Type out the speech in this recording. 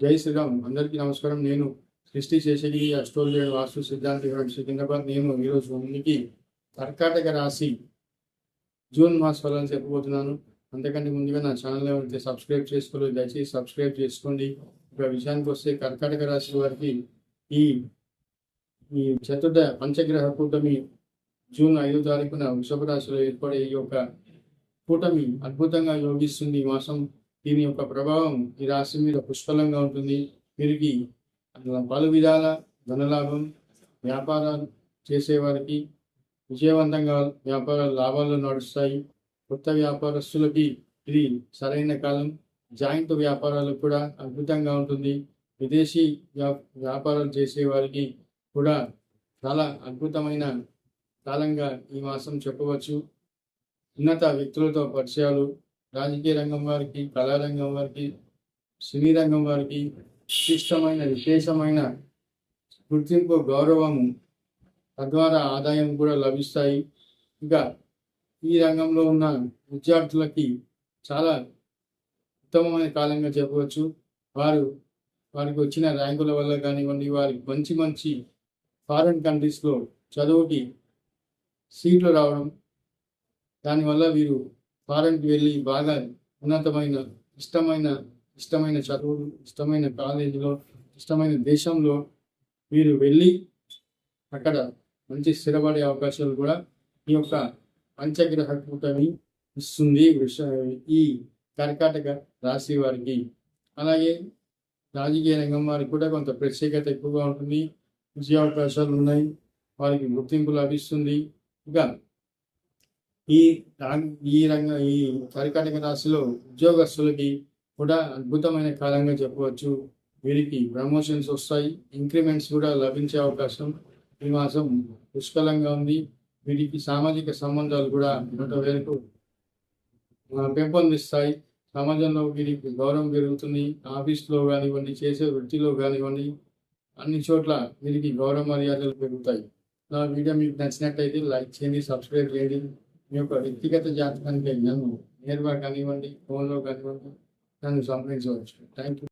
జై శ్రీరామ్. అందరికీ నమస్కారం. నేను సృష్టి శేషగిరి అస్ట్రోలజీ వాస్తు సిద్ధాంతి సికింద్రాబాద్. నేను ఈరోజు ముందుకి కర్కాటక రాశి జూన్ మాస ఫలాలు చెప్పబోతున్నాను. అంతకంటే ముందుగా నా ఛానల్ ఎవరైతే సబ్స్క్రైబ్ చేసుకోలేదు దయచేసి సబ్స్క్రైబ్ చేసుకోండి. ఇక విషయానికి వస్తే కర్కాటక రాశి వారికి ఈ ఈ చతుర్థ పంచగ్రహ కూటమి జూన్ ఐదో తారీఖున వృషభ రాశిలో ఏర్పడే ఈ యొక్క కూటమి అద్భుతంగా యోగిస్తుంది ఈ మాసం. దీని యొక్క ప్రభావం ఈ రాశి మీద పుష్కలంగా ఉంటుంది. వీరికి పలు విధాల ధనలాభం వ్యాపారాలు చేసేవారికి విజయవంతంగా వ్యాపార లాభాలు నడుస్తాయి. కొత్త వ్యాపారస్తులకి ఇది సరైన కాలం. జాయింట్ వ్యాపారాలకు కూడా అద్భుతంగా ఉంటుంది. విదేశీ వ్యా వ్యాపారాలు చేసే వారికి కూడా చాలా అద్భుతమైన కాలంగా ఈ మాసం చెప్పవచ్చు. ఉన్నత వ్యక్తులతో పరిచయాలు రాజకీయ రంగం వారికి కళారంగం వారికి సినీ రంగం వారికి విశిష్టమైన విశేషమైన గుర్తింపు గౌరవము తద్వారా ఆదాయం కూడా లభిస్తాయి. ఇంకా ఈ రంగంలో ఉన్న విద్యార్థులకి చాలా ఉత్తమమైన కాలంగా చెప్పవచ్చు. వారు వారికి వచ్చిన ర్యాంకుల వల్ల కానివ్వండి వారికి మంచి మంచి ఫారెన్ కంట్రీస్లో చదువుకి సీట్లు రావడం దానివల్ల వీరు ఫారెన్కి వెళ్ళి బాగా ఉన్నతమైన ఇష్టమైన ఇష్టమైన చదువులు ఇష్టమైన కాలేజీలో ఇష్టమైన దేశంలో మీరు వెళ్ళి అక్కడ మంచి స్థిరపడే అవకాశాలు కూడా ఈ యొక్క పంచగ్రహ కూటమి ఇస్తుంది. ఈ కర్కాటక రాశి వారికి. అలాగే రాజకీయ రంగం వారికి కూడా కొంత ప్రత్యేకత ఎక్కువగా ఉంటుంది. విజయ అవకాశాలు ఉన్నాయి. వారికి గుర్తింపు లభిస్తుంది. ఇంకా ఈ ఈ రంగ ఈ కర్కాటక రాశిలో ఉద్యోగస్తులకి కూడా అద్భుతమైన కాలంగా చెప్పవచ్చు. వీరికి ప్రమోషన్స్ వస్తాయి ఇంక్రిమెంట్స్ కూడా లభించే అవకాశం ఈ మాసం పుష్కలంగా ఉంది. వీరికి సామాజిక సంబంధాలు కూడా కొంతవరకు ఆ, పెంపొందిస్తాయి. సమాజంలో వీరికి గౌరవం పెరుగుతుంది. ఆఫీస్లో కానివ్వండి చేసే వృత్తిలో కానివ్వండి అన్ని చోట్ల వీరికి గౌరవ మర్యాదలు పెరుగుతాయి. నా వీడియో మీకు నచ్చినట్టయితే లైక్ చేయండి సబ్స్క్రైబ్ చేయండి. మీ యొక్క వ్యక్తిగత జాతకానికి నన్ను నేరుగా కానివ్వండి ఫోన్లో కానివ్వండి నన్ను సంప్రదించవచ్చు. Thank you